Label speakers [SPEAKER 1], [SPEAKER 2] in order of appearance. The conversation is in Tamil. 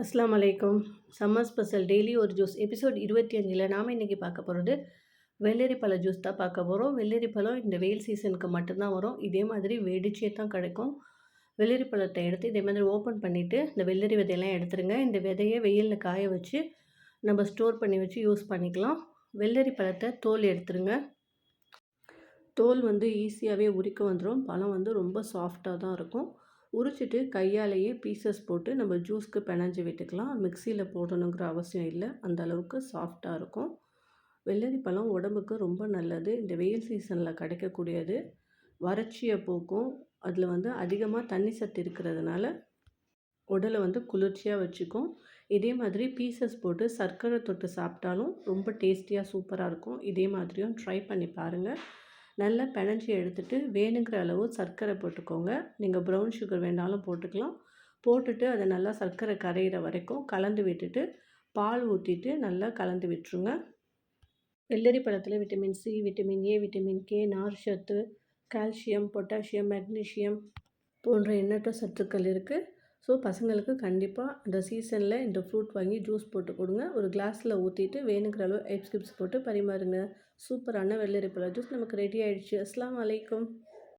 [SPEAKER 1] அஸ்லாம் அலைக்கும். சம்மர் ஸ்பெஷல் டெய்லி ஒரு ஜூஸ். எபிசோட் இருபத்தி அஞ்சில் நாம் இன்றைக்கி பார்க்க போகிறது வெள்ளரி பழ ஜூஸ் தான் பார்க்க போகிறோம். வெள்ளரி பழம் இந்த வெயில் சீசனுக்கு மட்டும்தான் வரும். இதே மாதிரி வெடிச்சே தான் கிடைக்கும். வெள்ளரி பழத்தை எடுத்து இதே மாதிரி ஓப்பன் பண்ணிவிட்டு இந்த வெள்ளரி விதையெல்லாம் எடுத்துருங்க. இந்த விதையை வெயிலில் காய வச்சு நம்ம ஸ்டோர் பண்ணி வச்சு யூஸ் பண்ணிக்கலாம். வெள்ளரி பழத்தை தோல் எடுத்துருங்க. தோல் வந்து ஈஸியாகவே உரிக்க வந்துடும். பழம் வந்து ரொம்ப சாஃப்டாக தான் இருக்கும். உரிச்சிட்டு கையாலேயே பீசஸ் போட்டு நம்ம ஜூஸ்க்கு பிணைஞ்சி விட்டுக்கலாம். மிக்சியில் போடணுங்கிற அவசியம் இல்லை. அந்த அளவுக்கு சாஃப்டாக இருக்கும். வெள்ளரி பழம் உடம்புக்கு ரொம்ப நல்லது. இந்த வெயில் சீசனில் கிடைக்கக்கூடியது வறட்சியை போக்கும். அதில் வந்து அதிகமாக தண்ணி சத்து இருக்கிறதுனால உடலை வந்து குளிர்ச்சியாக வச்சுக்கும். இதே மாதிரி பீசஸ் போட்டு சர்க்கரை தொட்டு சாப்பிட்டாலும் ரொம்ப டேஸ்டியாக சூப்பராக இருக்கும். இதே மாதிரியும் ட்ரை பண்ணி பாருங்கள் நல்லா பிணைஞ்சி எடுத்துகிட்டு வேணுங்கிற அளவு சர்க்கரை போட்டுக்கோங்க. நீங்கள் ப்ரௌன் சுகர் வேணாலும் போட்டுக்கலாம். போட்டுட்டு அதை நல்லா சர்க்கரை கரையிற வரைக்கும் கலந்து விட்டுட்டு பால் ஊற்றிட்டு நல்லா கலந்து விட்டுருங்க. வெள்ளரி பழத்தில் vitamin C vitamin A vitamin K நார்ச்சத்து கால்சியம் பொட்டாசியம் மெக்னீஷியம் போன்ற எண்ணற்ற சத்துக்கள் இருக்குது ஸோ பசங்களுக்கு கண்டிப்பாக இந்த சீசனில் இந்த ஃப்ரூட் வாங்கி ஜூஸ் போட்டு கொடுங்க. ஒரு கிளாஸில் ஊற்றிட்டு வேணுங்கிற அளவு ஐஸ் கிப்ஸ் போட்டு பரிமாறுங்க. சூப்பரான வெள்ளரிப்பழ ஜூஸ் நமக்கு ரெடி ஆகிடுச்சு அஸ்லாம் வலைக்கம்